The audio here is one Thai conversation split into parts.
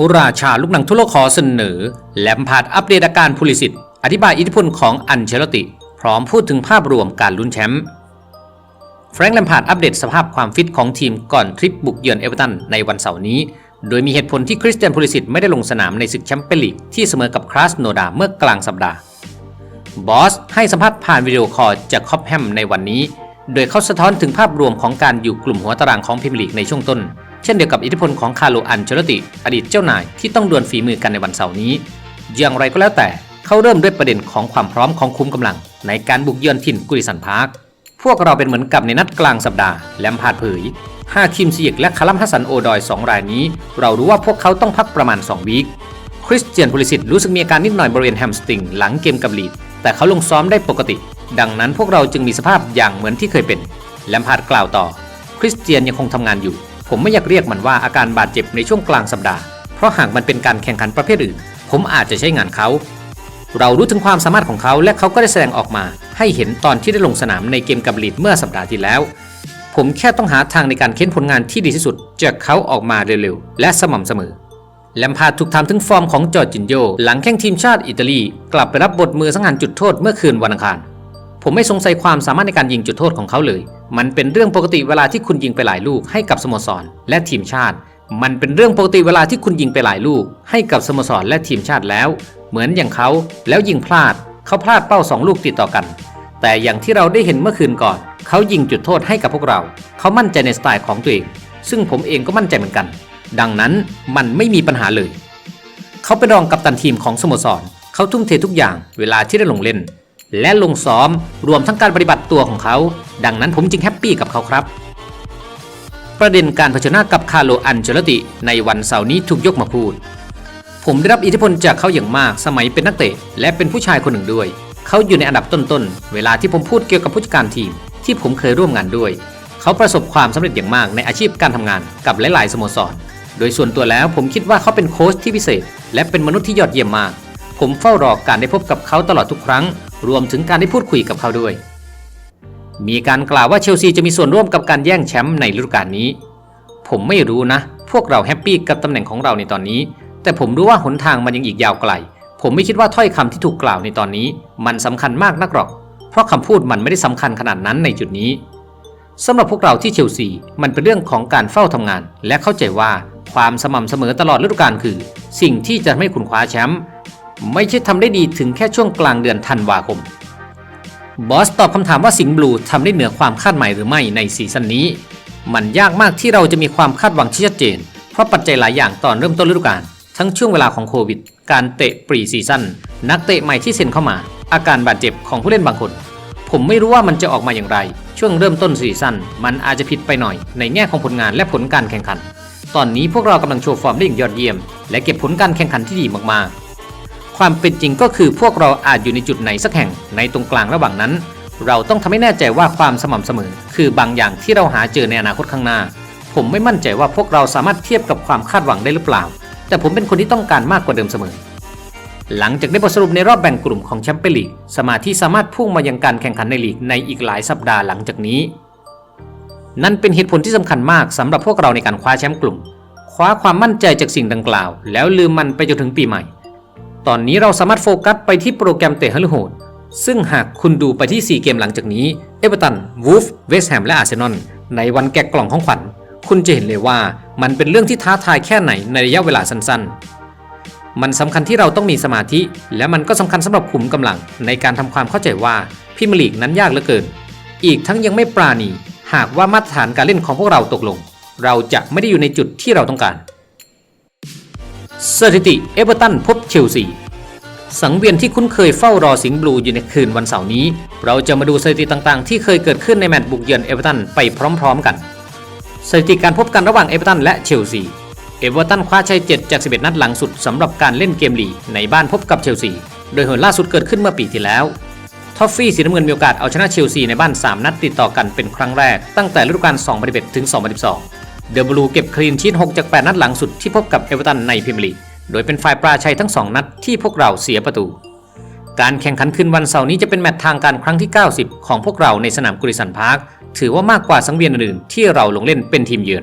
อุราชาลูกหนังทั่วโลกขอเสนอ แลมพาร์ดอัปเดตอาการพูลิสิตอธิบายอิทธิพลของอันเชลติ พร้อมพูดถึงภาพรวมการลุ้นแชมป์แฟรงค์แลมพาร์ดอัปเดตสภาพความฟิตของทีมก่อนทริปบุกเยือนเอเวอร์ตันในวันเสาร์นี้ โดยมีเหตุผลที่คริสเตียนพูลิสิตไม่ได้ลงสนามในศึกแชมเปี้ยนลีกที่เสมอกับคราสโนดาเมื่อกลางสัปดาห์บอสให้สัมภาษณ์ผ่านวิดีโอคอลจากคอปแฮมในวันนี้ โดยเขาสะท้อนถึงภาพรวมของการอยู่กลุ่มหัวตารางของพรีเมียร์ลีกในช่วงต้น เช่นเดียวกับอิทธิพลของคาร์โลอันเชลติ อดีตเจ้านายที่ต้องดวลฝีมือกันในวันเสาร์นี้ อย่างไรก็แล้วแต่เขาเริ่มด้วยประเด็นของความพร้อมของคุ้มกำลัง ในการบุกเยือนถิ่นกุริสันพาร์ค พวกเราเป็นเหมือนกับในนัดกลางสัปดาห์แลมพาร์ดเผยฮาคิมซียกและคาร์ลัมฮัสซันโอดอยสองรายนี้ เรารู้ว่าพวกเขาต้องพักประมาณ 2 วีคคริสเตียนพูลิสิตรู้สึกมีอาการนิดหน่อยบริเวณแฮมสตริงหลังเกมกับลีด แต่เขาลงซ้อมได้ปกติ ดังนั้นพวกเราจึงมีสภาพอย่างเหมือนที่เคยเป็น แลมพาร์ดกล่าวต่อ คริสเตียนยังคงทำงานอยู่ ผมไม่อยากเรียกมันว่าอาการบาดเจ็บในช่วงกลางสัปดาห์ เพราะหากมันเป็นการแข่งขันประเภทอื่น ผมอาจจะใช้งานเขา เรารู้ถึงความสามารถของเขาและเขาก็ได้แสดงออกมา ให้เห็นตอนที่ได้ลงสนามในเกมกับลีดเมื่อสัปดาห์ที่แล้ว ผมแค่ต้องหาทางในการเค้นผลงานที่ดีที่สุดจากเขาออกมาเร็วๆและสม่ำเสมอแลมพาร์ดถูกถามถึงฟอร์มของจอร์จินโยหลังแข่งทีมชาติอิตาลี กลับไปรับบทมือสังหารจุดโทษเมื่อคืนวันอังคาร ผมไม่สงสัยความสามารถในการยิงจุดโทษของเขาเลย มันเป็นเรื่องปกติเวลาที่คุณยิงไปหลายลูกให้กับสโมสร และทีมชาติ มันเป็นเรื่องปกติเวลาที่คุณยิงไปหลายลูก ให้กับสโมสรและทีมชาติแล้ว เหมือนอย่างเขาแล้วยิงพลาด เขาพลาดเป้าสองลูกติดต่อกัน แต่อย่างที่เราได้เห็นเมื่อคืนก่อน เขายิงจุดโทษให้กับพวกเรา เขามั่นใจในสไตล์ของตัวเอง ซึ่งผมเองก็มั่นใจเหมือนกัน ดังนั้นมันไม่มีปัญหาเลย เขาเป็นรองกัปตันทีมของสโมสร เขาทุ่มเททุกอย่างเวลาที่ได้ลงเล่น และลงซ้อมรวมทั้งการปฏิบัติตัวของเขา ดังนั้นผมจึงแฮปปี้กับเขาครับ ประเด็นการเผชิญหน้ากับคาร์โลอันเจลติ ในวันเสาร์นี้ถูกยกมาพูด ผมได้รับอิทธิพลจากเขาอย่างมากสมัยเป็นนักเตะ และเป็นผู้ชายคนหนึ่งด้วย เขาอยู่ในอันดับต้นๆ เวลาที่ผมพูดเกี่ยวกับผู้จัดการทีม ที่ผมเคยร่วมงานด้วย เขาประสบความสำเร็จอย่างมากในอาชีพการทำงานกับหลายๆสโมสร โดยส่วนตัวแล้วผมคิดว่าเขาเป็นโค้ชที่พิเศษ และเป็นมนุษย์ที่ยอดเยี่ยมมาก ผมเฝ้ารอการได้พบกับเขาตลอดทุกครั้ง รวมถึงการได้พูดคุยกับเขาด้วย มีการกล่าวว่าเชลซีจะมีส่วนร่วมกับการแย่งแชมป์ในฤดูกาลนี้ ผมไม่รู้นะ พวกเราแฮปปี้กับตำแหน่งของเราในตอนนี้ แต่ผมรู้ว่าหนทางมันยังอีกยาวไกล ผมไม่คิดว่าถ้อยคำที่ถูกกล่าวในตอนนี้ มันสำคัญมากนักหรอก เพราะคำพูดมันไม่ได้สำคัญขนาดนั้นในจุดนี้สำหรับพวกเราที่เชลซีมันเป็นเรื่องของการเฝ้าทำงาน และเข้าใจว่าความสม่ำเสมอตลอดฤดูกาลคือ สิ่งที่จะทำให้คุณคว้าแชมป์ ไม่ใช่ทำได้ดีถึงแค่ช่วงกลางเดือนธันวาคม บอสตอบคำถามว่าสิงห์บลูทำได้เหนือความคาดหมายหรือไม่ในซีซั่นนี้ มันยากมากที่เราจะมีความคาดหวังที่ชัดเจน เพราะปัจจัยหลายอย่างตอนเริ่มต้นฤดูกาลทั้งช่วงเวลาของโควิด การเตะปรีซีซั่นนักเตะใหม่ที่เซ็นเข้ามา อาการบาดเจ็บของผู้เล่นบางคน ผมไม่รู้ว่ามันจะออกมาอย่างไร ช่วงเริ่มต้นซีซั่นมันอาจจะผิดไปหน่อย ในแง่ของผลงานและผลการแข่งขัน ตอนนี้พวกเรากำลังโชว์ฟอร์มได้อย่างยอดเยี่ยม และเก็บผลการแข่งขันที่ดีมากๆ ความเป็นจริงก็คือพวกเราอาจอยู่ในจุดไหนสักแห่งในตรงกลางระหว่างนั้น เราต้องทำให้แน่ใจว่าความสม่ำเสมอ คือบางอย่างที่เราหาเจอในอนาคตข้างหน้า ผมไม่มั่นใจว่าพวกเราสามารถเทียบกับความคาดหวังได้หรือเปล่า แต่ผมเป็นคนที่ต้องการมากกว่าเดิมเสมอ หลังจากได้บทสรุปในรอบแบ่งกลุ่มของแชมเปี้ยนลีกสมาธิสามารถพุ่งมายังการแข่งขันในลีกในอีกหลายสัปดาห์หลังจากนี้ นั่นเป็นเหตุผลที่สำคัญมากสำหรับพวกเราในการคว้าแชมป์กลุ่ม คว้าความมั่นใจจากสิ่งดังกล่าว แล้วลืมมันไปจนถึงปีใหม่ ตอนนี้เราสามารถโฟกัสไปที่โปรแกรมเตะฮัลโหด ซึ่งหากคุณดูไปที่ 4 เกมหลังจากนี้ เอเวอร์ตัน วูฟ เวสต์แฮม และอาร์เซนอล ในวันแกะกล่องของขวัญ คุณจะเห็นเลยว่ามันเป็นเรื่องที่ท้าทายแค่ไหนในระยะเวลาสั้นๆ มันสำคัญที่เราต้องมีสมาธิ และมันก็สำคัญสำหรับขุมกำลังในการทำความเข้าใจว่าพิมลีกนั้นยากเหลือเกิน อีกทั้งยังไม่ปราณี หากว่ามาตรฐานการเล่นของพวกเราตกลง เราจะไม่ได้อยู่ในจุดที่เราต้องการ สถิติเอเวอร์ตันพบเชลซีสังเวียนที่คุ้นเคยเฝ้ารอสิงห์บลูอยู่ในคืนวันเสาร์นี้ เราจะมาดูสถิติต่างๆ ที่เคยเกิดขึ้นในแมตช์บุกเยือนเอเวอร์ตันไปพร้อมๆกัน สถิติการพบกันระหว่างเอเวอร์ตันและเชลซี เอเวอร์ตันคว้าชัย7จาก 11 นัดหลังสุดสำหรับการเล่นเกมลีในบ้านพบกับเชลซี โดยหนล่าสุดเกิดขึ้นเมื่อปีที่แล้ว ทอฟฟี่สีน้ำเงินมีโอกาสเอาชนะเชลซีในบ้าน 3 นัดติดต่อกันเป็นครั้งแรกตั้งแต่ฤดูกาล2011ถึง2012 เดอะบลูเก็บคลีนชีต6จาก 8 นัดหลังสุดที่พบกับเอเวอร์ตันในพรีเมียร์ลีก โดยเป็นฝ่ายปราชัยทั้ง 2 นัดที่พวกเราเสียประตู การแข่งขันคืนวันเสาร์นี้จะเป็นแมตช์ทางการครั้งที่ 90 ของพวกเราในสนามกุริสันพาร์ค ถือว่ามากกว่าสังเวียนอื่นที่เราลงเล่นเป็นทีมเยือน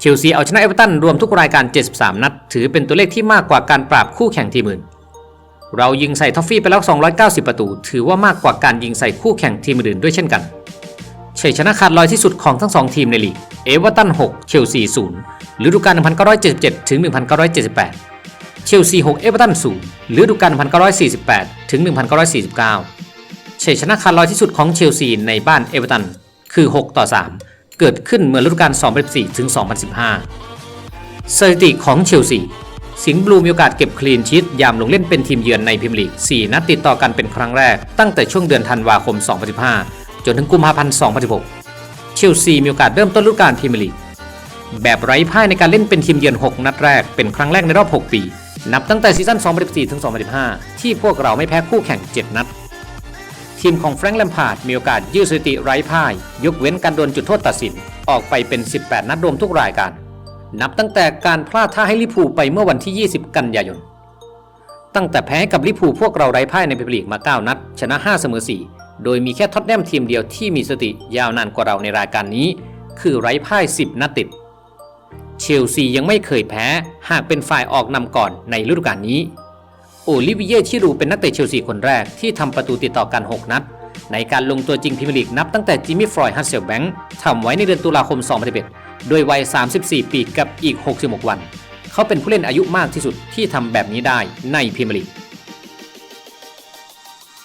เชเชลซีเอาชนะเอเวอร์ตันรวมทุกรายการ 73 นัด ถือเป็นตัวเลขที่มากกว่าการปราบคู่แข่งทีมอื่น เรายิงใส่ทอฟฟี่ไปแล้ว 290 ประตู ถือว่ามากกว่าการยิงใส่คู่แข่งทีมอื่นด้วยเช่นกัน ชัยชนะขาดลอยที่สุดของทั้งสองทีมในลีก เอเวอร์ตัน 6 เชลซี 0ฤดูกาล 1977 ถึง 1978 เชลซี 6 เอเวอร์ตัน 0ฤดูกาล 1948 ถึง 1949ชัยชนะขาดลอยที่สุดของเชลซีในบ้านเอเวอร์ตัน คือ 6 ต่อ 3 เกิดขึ้นเมื่อฤดูกาล 2014 ถึง 2015 สถิติของเชลซี สิงห์บลูมีโอกาสเก็บคลีนชีตยามลงเล่นเป็นทีมเยือนในพรีเมียร์ลีก 4 นัดติดต่อกันเป็นครั้งแรกตั้งแต่ช่วงเดือนธันวาคม 2015 จนถึงกุมภาพันธ์2016 เชลซีมีโอกาสเริ่มต้นฤดูกาลพรีเมียร์ลีกแบบไร้พ่ายในการเล่นเป็นทีมเยือน 6 นัดแรกเป็นครั้งแรกในรอบ 6 ปี นับตั้งแต่ซีซั่น 2014 ถึง 2015 ที่พวกเราไม่แพ้คู่แข่ง 7 นัด ทีมของแฟรงค์แลมพาร์ดมีโอกาสยืดสถิติไร้พ่าย ยกเว้นการโดนจุดโทษตัดสิน ออกไปเป็น 18 นัดรวมทุกรายการ นับตั้งแต่การพลาดท่าให้ลิพูไปเมื่อวันที่ 20 กันยายน ตั้งแต่แพ้กับลิพูพวกเราไร้พ่ายในพรีเมียร์ลีกมา 9 นัด ชนะ 5 เสมอ 4 โดยมีแค่ท็อตแนมทีมเดียวที่มีสติยาวนานกว่าเราในรายการนี้ คือไร้พ่าย 10 นัดติด เชลซียังไม่เคยแพ้ หากเป็นฝ่ายออกนำก่อนในฤดูกาลนี้ โอลิเวียชิรูเป็นนักเตะเชลซีคนแรกที่ทำประตูติดต่อกัน 6 นัด ในการลงตัวจริงพรีเมียร์ลีกนับตั้งแต่จิมมี่ฟรอยฮัสเซลแบงค์ทำไว้ในเดือนตุลาคม 2011โดยวัย 34 ปีกับอีก 66 วัน เขาเป็นผู้เล่นอายุมากที่สุดที่ทำแบบนี้ได้ในพรีเมียร์ลีก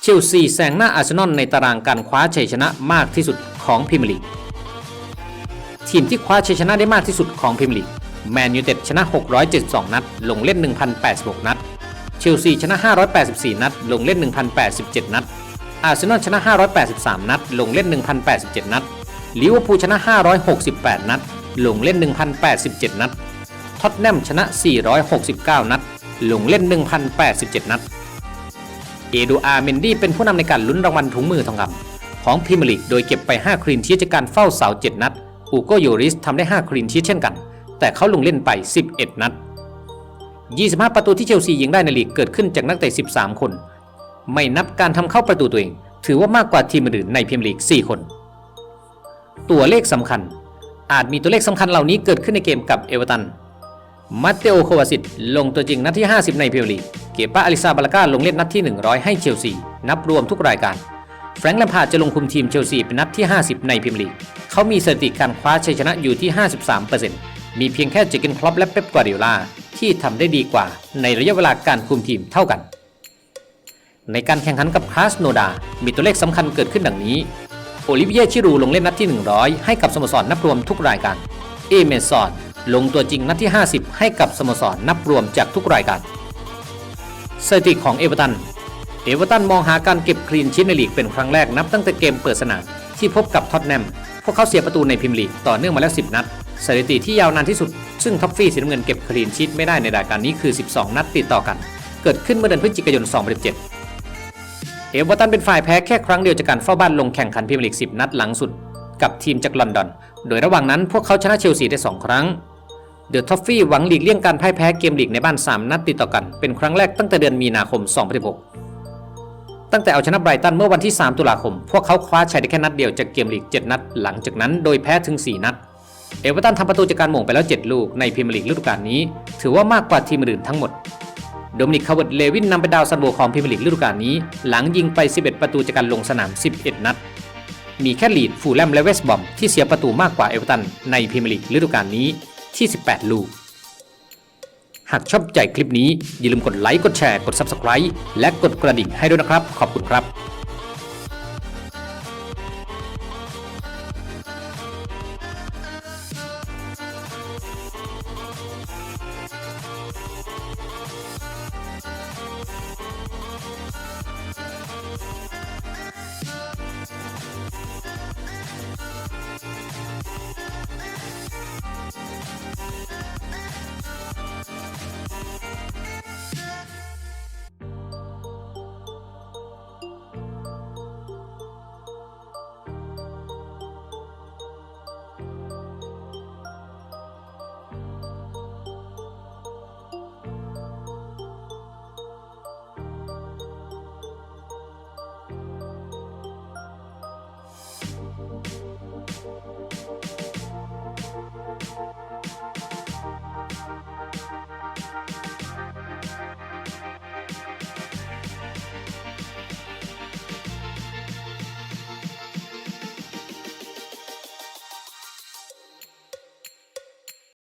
เชลซีแซงหน้าอาร์เซนอลในตารางการคว้าชัยชนะมากที่สุดของพรีเมียร์ลีกทีมที่คว้าชัยชนะได้มากที่สุดของพรีเมียร์ลีกแมนยูเต็ดชนะ 672 นัด ลงเล่น 1,086 นัด เชลซีชนะ 584 นัด ลงเล่น 1,087 นัด อาร์เซนอลชนะ 583 นัด ลงเล่น 1,087 นัด ลิเวอร์พูลชนะ 568 นัด ลงเล่น 1,087 นัด ท็อตแนมชนะ 469 นัด ลงเล่น 1,087 นัด เอโดอาร์เมนดี้เป็นผู้นำในการลุ้นรางวัลถุงมือทองคำของพรีเมียร์ลีกโดยเก็บไป 5 คลีนชีทจากการเฝ้าเสา 7 นัดอูโกโยริสทำได้ 5 คลีนชีทเช่นกัน แต่เขาลงเล่นไป 11 นัด 25 ประตูที่เชลซียิงได้ในลีกเกิดขึ้นจากนักเตะ 13 คน ไม่นับการทำเข้าประตูตัวเอง ถือว่ามากกว่าทีมอื่นในพรีเมียร์ลีก 4 คน ตัวเลขสำคัญ อาจมีตัวเลขสำคัญเหล่านี้เกิดขึ้นในเกมกับเอเวอร์ตัน มาเตโอโควาซิตลงตัวจริงนัดที่ 50 ในเมียร์ลีกเกปาอลิซาบาลาก้าลงเล่นนัดที่ 100 ให้เชลซี นับรวมทุกรายการ แฟรงค์แลมพาจะลงคุมทีมเชลซีเป็นนัดที่ 50 ในพรีเมียร์ลีกเขามีสถิติการคว้าชัยชนะอยู่ที่ 53%มีเพียงแค่เจอร์เกนคลอปและเป๊ปกวาร์ดิโอลาที่ทำได้ดีกว่าในระยะเวลาการคุมทีมเท่ากัน ในการแข่งขันกับคลาสโนดา มีตัวเลขสำคัญเกิดขึ้นดังนี้ โอลิเวียชิรูลงเล่นนัดที่ 100 ให้กับสโมสรนับรวมทุกรายการ เอเมซอน ลงตัวจริงนัดที่ 50 ให้กับสโมสรนับรวมจากทุกรายการสถิติของเอเวอร์ตัน เอเวอร์ตันมองหาการเก็บคลีนชีทในลีกเป็นครั้งแรกนับตั้งแต่เกมเปิดสนามที่พบกับท็อตแนม พวกเขาเสียประตูในพรีเมียร์ลีกต่อเนื่องมาแล้ว 10 นัด สถิติที่ยาวนานที่สุด ซึ่งท็อฟฟี่สีน้ำเงินเก็บคลีนชีทไม่ได้ในรายการนี้คือ 12 นัดติดต่อกัน เกิดขึ้นเมื่อเดือนพฤศจิกายน 2017 เอเวอร์ตันเป็นฝ่ายแพ้แค่ครั้งเดียวจากการเฝ้าบ้านลงแข่งขันพรีเมียร์ลีก 10 นัดหลังสุด กับทีมจากลอนดอน โดยระหว่างนั้นพวกเขาชนะเชลซีได้ 2 ครั้ง เดอะท็อฟฟี่หวังหลีกเลี่ยงการพ่ายแพ้เกมลีกในบ้าน 3 นัดติดต่อกัน เป็นครั้งแรกตั้งแต่เดือนมีนาคม 2016 ตั้งแต่เอาชนะไบรตันเมื่อวันที่ 3 ตุลาคม พวกเขาคว้าชัยได้แค่นัดเดียวจากเกมลีก 7 นัด หลังจากนั้นโดยแพ้ถึง 4 นัด เอเวอร์ตันทำประตูจากการหม่งไปแล้ว 7 ลูกในพรีเมียร์ลีกฤดูกาลนี้ ถือว่ามากกว่าทีมอื่นทั้งหมด โดมินิกคาร์เวิร์ดเลวินนำเป็นดาวซันโวของพรีเมียร์ลีกฤดูกาลนี้ หลังยิงไป 11 ประตูจากการลงสนาม 11 นัด มีแค่ลีดฟูลแลมและเวสต์บอมที่เสียประตูมากกว่าเอเวอร์ตันในพรีเมียร์ลีกฤดูกาลนี้ ที่ 18 ลูก หากชอบใจคลิปนี้อย่าลืมกดไลค์ กดแชร์ กด Subscribe และกดกระดิ่งให้ด้วยนะครับ ขอบคุณครับ